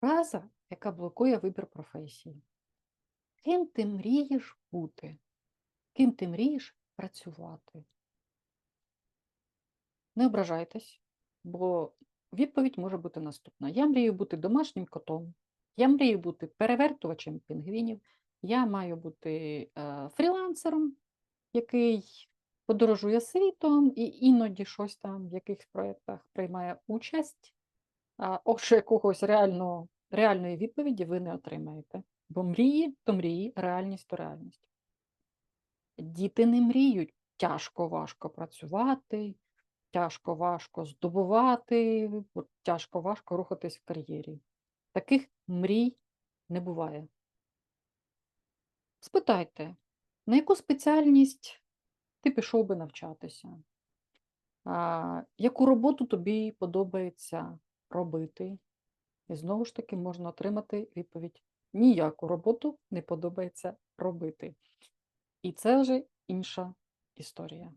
Фраза, яка блокує вибір професії. Ким ти мрієш бути? Ким ти мрієш працювати? Не ображайтесь, бо відповідь може бути наступна. Я мрію бути домашнім котом, я мрію бути перевертувачем пінгвінів, я маю бути е, фрілансером, який подорожує світом і іноді щось там в якихось проєктах приймає участь. Ось якогось реального, реальної відповіді ви не отримаєте. Бо мрії то мрії, реальність то реальність. Діти не мріють тяжко важко працювати, тяжко важко здобувати, тяжко важко рухатись в кар'єрі. Таких мрій не буває. Спитайте, на яку спеціальність ти пішов би навчатися? А, яку роботу тобі подобається робити? І знову ж таки можна отримати відповідь: ніяку роботу не подобається робити. І це вже інша історія.